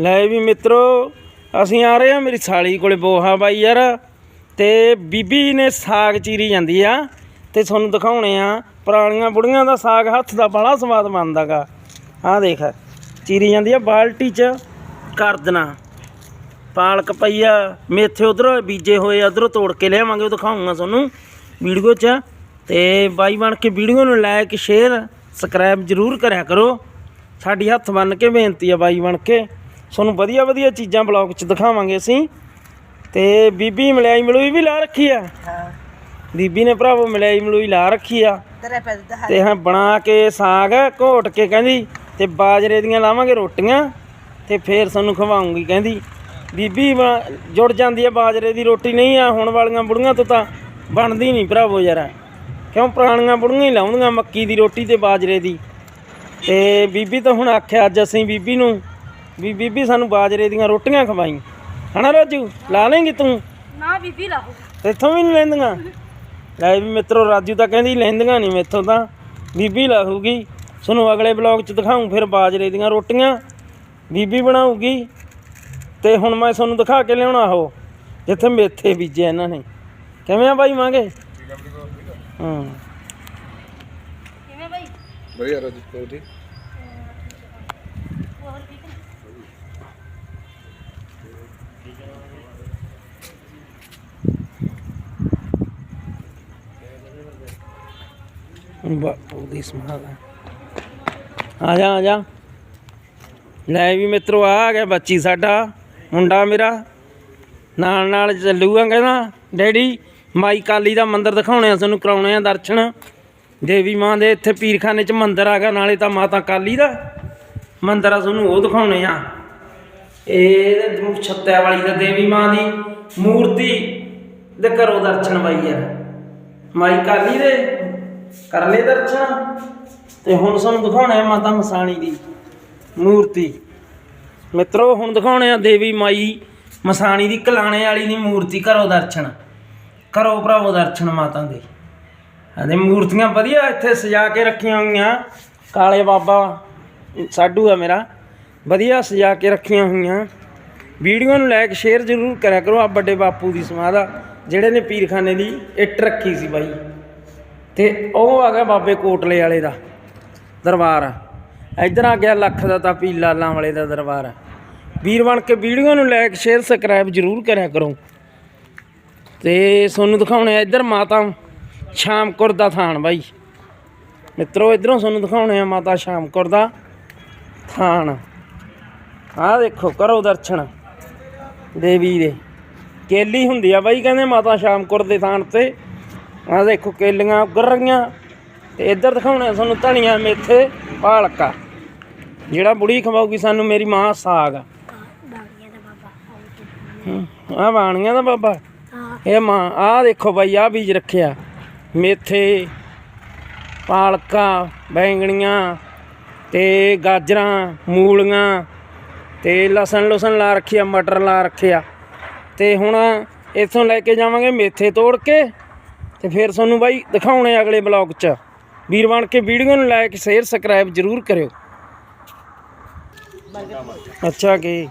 ਲੈ ਵੀ ਮਿੱਤਰੋ, ਅਸੀਂ ਆ ਰਹੇ ਹਾਂ ਮੇਰੀ ਸਾਲੀ ਕੋਲੇ ਬੋਹਾ ਬਾਈ ਯਾਰ, ਤੇ ਬੀਬੀ ਨੇ ਸਾਗ ਚੀਰੀ ਜਾਂਦੀ ਆ, ਤੇ ਤੁਹਾਨੂੰ ਦਿਖਾਉਣੇ ਆ, ਪੁਰਾਣੀਆਂ ਬੁੜੀਆਂ ਦਾ ਸਾਗ ਹੱਥ ਦਾ ਬੜਾ ਸਵਾਦ ਬਣਦਾਗਾ ਆਹ ਦੇਖ, ਚੀਰੀ ਜਾਂਦੀ ਆ ਬਾਲਟੀ 'ਚ, ਕਰ ਦੇਣਾ। ਪਾਲਕ ਪਈਆ ਮੇਥੇ ਉਧਰੋਂ ਬੀਜੇ ਹੋਏ ਉਧਰੋਂ ਤੋੜ ਕੇ ਲਿਆਵਾਂਗੇ, ਉਹ ਦਿਖਾਉਂਗਾ ਤੁਹਾਨੂੰ ਵੀਡੀਓ 'ਚ। ਤੇ ਬਾਈ ਬਣ ਕੇ ਵੀਡੀਓ ਨੂੰ ਲਾਇਕ ਸ਼ੇਅਰ ਸਬਸਕ੍ਰਾਈਬ ਜਰੂਰ ਕਰਿਆ ਕਰੋ। ਸਾਡੀ ਹੱਥ ਬੰਨ ਕੇ ਬੇਨਤੀ ਆ ਬਾਈ ਬਣ ਕੇ। ਤੁਹਾਨੂੰ ਵਧੀਆ ਵਧੀਆ ਚੀਜ਼ਾਂ ਬਲੌਗ 'ਚ ਦਿਖਾਵਾਂਗੇ ਅਸੀਂ। ਤੇ ਬੀਬੀ ਮਲਾਈ ਮਲੂਈ ਵੀ ਲਾ ਰੱਖੀ ਆ। ਹਾਂ। ਬੀਬੀ ਨੇ ਭਰਾਵੋ ਮਲਾਈ ਮਲੂਈ ਲਾ ਰੱਖੀ ਆ। ਤੇਰੇ ਤਾਂ ਤੇ ਹਾਂ ਬਣਾ ਕੇ ਸਾਗ ਘੋਟ ਕੇ ਕਹਿੰਦੀ ਤੇ ਬਾਜਰੇ ਦੀਆਂ ਲਾਵਾਂਗੇ ਰੋਟੀਆਂ ਤੇ ਫੇਰ ਤੁਹਾਨੂੰ ਖਵਾਉਂਗੀ ਕਹਿੰਦੀ। ਬੀਬੀ ਜੁੜ ਜਾਂਦੀ ਆ ਬਾਜਰੇ ਦੀ ਰੋਟੀ ਨਹੀਂ ਆ ਹੁਣ ਵਾਲੀਆਂ ਬੁੜੀਆਂ ਤੋਂ ਤਾਂ ਬਣਦੀ ਨਹੀਂ ਭਰਾਵੋ ਯਾਰ। ਕਿਉਂ ਪੁਰਾਣੀਆਂ ਬੁੜੀਆਂ ਹੀ ਲਾਉਂਦੀਆਂ ਮੱਕੀ ਦੀ ਰੋਟੀ ਤੇ ਬਾਜਰੇ ਦੀ। ਤੇ ਬੀਬੀ ਤਾਂ ਹੁਣ ਆਖਿਆ ਅੱਜ ਅਸੀਂ ਬੀਬੀ ਨੂੰ ਵੀ ਬੀਬੀ ਸਾਨੂੰ ਬਾਜਰੇ ਦੀਆਂ ਰੋਟੀਆਂ ਖਵਾਈ। ਹਨਾ ਰਾਜੂ? ਲਾ ਲੇਂਗੀ ਤੂੰ? ਨਾ ਬੀਬੀ ਲਾਹੋ ਇੱਥੋਂ ਵੀ ਨਹੀਂ ਲੈਂਦੀਆਂ? ਲੈ ਵੀ ਮਿੱਤਰੋ ਰਾਜੂ ਤਾਂ ਕਹਿੰਦੀ ਲੈਂਦੀਆਂ ਨਹੀਂ ਮੈਥੋਂ ਤਾਂ। ਬੀਬੀ ਲਾਹੂਗੀ ਤੁਹਾਨੂੰ ਅਗਲੇ ਬਲੌਗ 'ਚ ਦਿਖਾਉਂ ਫਿਰ ਬਾਜਰੇ ਦੀਆਂ ਰੋਟੀਆਂ। ਬੀਬੀ ਬਣਾਊਗੀ। ਤੇ ਹੁਣ ਮੈਂ ਤੁਹਾਨੂੰ ਦਿਖਾ ਕੇ ਲਿਆਉਣਾ ਉਹ ਜਿੱਥੇ ਮੇਥੇ ਬੀਜੇ ਇਹਨਾਂ ਨੇ। ਕਿਵੇਂ ਆ ਬਾਈ ਮੰਗੇ? ਹਾਂ। ਕਿਵੇਂ ਬਾਈ? ਵਧੀਆ ਰਾਜੂ ਠੀਕ? ਬਾਪੂ ਦੀ ਸਮਾਦ ਆ ਜਾ ਆ ਜਾ। ਲੈ ਵੀ ਮਿੱਤਰੋ, ਆ ਗਿਆ ਬੱਚੀ ਸਾਡਾ, ਮੁੰਡਾ ਮੇਰਾ। ਨਾਲ ਨਾਲ ਚੱਲੂਗਾ ਕਹਿੰਦਾ, ਡੈਡੀ, ਮਾਈ ਕਾਲੀ ਦਾ ਮੰਦਿਰ ਦਿਖਾਉਣੇ ਆ ਤੁਹਾਨੂੰ ਕਰਾਉਣੇ ਆ ਦਰਸ਼ਨ। ਦੇਵੀ ਮਾਂ ਦੇ ਇੱਥੇ ਪੀਰਖਾਨੇ 'ਚ ਮੰਦਿਰ ਆ ਗਿਆ, ਨਾਲੇ ਤਾਂ ਮਾਤਾ ਕਾਲੀ ਦਾ ਮੰਦਿਰ ਆ ਤੁਹਾਨੂੰ ਉਹ ਦਿਖਾਉਣੇ ਆ। ਇਹ ਛੱਤਿਆ ਵਾਲੀ ਦਾ ਦੇਵੀ ਮਾਂ ਦੀ ਮੂਰਤੀ ਦੇ ਕਰੋ ਦਰਸ਼ਨ ਬਾਈ ਯਾਰ ਮਾਈ ਕਾਲੀ ਦੇ ਕਰ ਲੈ ਦਰਸ਼ਨ ਤੇ ਹੁਣ ਤੁਹਾਨੂੰ ਦਿਖਾਉਣਾ ਹੈ ਮਾਤਾ ਮਸਾਣੀ ਦੀ ਮੂਰਤੀ। ਮਿੱਤਰੋ, ਹੁਣ ਦਿਖਾਉਣੇ ਆ ਦੇਵੀ ਮਾਈ ਮਸਾਣੀ ਦੀ ਕਲਾਣੇ ਵਾਲੀ ਦੀ ਮੂਰਤੀ। ਕਰੋ ਦਰਸ਼ਨ। ਕਰੋ ਭਰਾਵੋ ਦਰਸ਼ਨ ਮਾਤਾ ਦੇ। ਆਦੇ ਮੂਰਤੀਆਂ ਵਧੀਆ ਇੱਥੇ ਸਜਾ ਕੇ ਰੱਖੀਆਂ ਹੋਈਆਂ। ਕਾਲੇ ਬਾਬਾ ਸਾਡੂ ਆ ਮੇਰਾ। ਵਧੀਆ ਸਜਾ ਕੇ ਰੱਖੀਆਂ ਹੋਈਆਂ। ਵੀਡੀਓ ਨੂੰ ਲਾਇਕ ਸ਼ੇਅਰ ਜ਼ਰੂਰ ਕਰਿਆ ਕਰੋ। ਆ ਵੱਡੇ ਬਾਪੂ ਦੀ ਸਮਾਧ ਆ, ਜਿਹੜੇ ਨੇ ਪੀਰਖਾਨੇ ਦੀ ਇੱਟ ਰੱਖੀ ਸੀ ਬਾਈ। ਤੇ ਉਹ ਆ ਗਿਆ ਬਾਬੇ ਕੋਟਲੇ ਵਾਲੇ ਦਾ ਦਰਬਾਰ। ਇੱਧਰ ਆ ਗਿਆ ਲੱਖ ਦਾ ਤਾਂ ਪੀ ਲਾਲਾਂ ਵਾਲੇ ਦਾ ਦਰਬਾਰ। ਵੀਰ ਬਣ ਕੇ ਵੀਡੀਓ ਨੂੰ ਲਾਇਕ ਸ਼ੇਅਰ ਸਬਸਕ੍ਰਾਈਬ ਜ਼ਰੂਰ ਕਰਿਆ ਕਰੋ। ਤੇ ਤੁਹਾਨੂੰ ਦਿਖਾਉਣੇ ਆ ਇੱਧਰ ਮਾਤਾ ਸ਼ਾਮਕੁਰ ਦਾ ਥਾਨ ਬਾਈ। ਮਿੱਤਰੋ, ਇਧਰੋਂ ਤੁਹਾਨੂੰ ਦਿਖਾਉਣੇ ਆ ਮਾਤਾ ਸ਼ਾਮਕੁਰ ਦਾ ਥਾਨ। ਆਹ ਦੇਖੋ, ਕਰੋ ਦਰਸ਼ਨ ਦੇਵੀ ਦੇ। ਕੇਲੀ ਹੁੰਦੀ ਆ ਬਾਈ, ਕਹਿੰਦੇ ਮਾਤਾ ਸ਼ਾਮਕੁਰ ਦੇ ਥਾਨ ਤੇ। ਆਹ ਦੇਖੋ ਕੇਲੀਆਂ ਉੱਗਰ ਰਹੀਆਂ। ਤੇ ਇੱਧਰ ਦਿਖਾਉਣੇ ਆ ਤੁਹਾਨੂੰ ਧਨੀਆ ਮੇਥੇ ਪਾਲਕਾ। ਜਿਹੜਾ ਬੁੜੀ ਖਵਾਉਗੀ ਸਾਨੂੰ ਮੇਰੀ ਮਾਂ ਸਾਗ। ਆ ਬਾਣੀਆਂ ਦਾ ਬਾਬਾ ਇਹ ਮਾਂ ਆਹ ਦੇਖੋ ਬਾਈ ਆਹ ਬੀਜ ਰੱਖਿਆ। ਮੇਥੇ ਪਾਲਕਾ ਬੈਂਗਣੀਆਂ ਤੇ ਗਾਜਰਾਂ ਮੂਲੀਆਂ ਤੇ ਲਸਣ ਲਸਣ ਲਾ ਰੱਖਿਆ ਮਟਰ ਲਾ ਰੱਖਿਆ। ਤੇ ਹੁਣ ਇੱਥੋਂ ਲੈ ਕੇ ਜਾਵਾਂਗੇ ਮੇਥੇ ਤੋੜ ਕੇ। ਤੇ ਫਿਰ ਤੁਹਾਨੂੰ ਬਾਈ ਦਿਖਾਉਣੇ ਅਗਲੇ ਬਲੌਗ 'ਚ। ਵੀਰ ਬਣ ਕੇ ਵੀਡੀਓ ਨੂੰ ਲਾਇਕ ਸ਼ੇਅਰ ਸਬਸਕ੍ਰਾਈਬ ਜ਼ਰੂਰ ਕਰਿਓ। ਅੱਛਾ ਕੀ?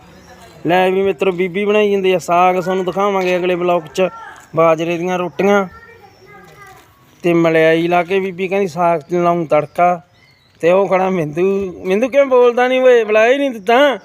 ਲੈ ਵੀ ਮਿੱਤਰੋ, ਬੀਬੀ ਬਣਾਈ ਜਾਂਦੀ ਆ ਸਾਗ, ਤੁਹਾਨੂੰ ਦਿਖਾਵਾਂਗੇ ਅਗਲੇ ਬਲੌਗ 'ਚ ਬਾਜਰੇ ਦੀਆਂ ਰੋਟੀਆਂ। ਤੇ ਮਲਿਆਈ ਲਾ ਕੇ ਬੀਬੀ ਕਹਿੰਦੀ ਸਾਗ ਚ ਲਾਉਂ ਤੜਕਾ। ਤੇ ਉਹ ਖੜਾ ਮਿੰਦੂ ਮਿੰਦੂ ਕਿਉਂ ਬੋਲਦਾ ਨਹੀਂ ਓਏ, ਬੁਲਾਇਆ ਹੀ ਨਹੀਂ ਦਿੱਤਾ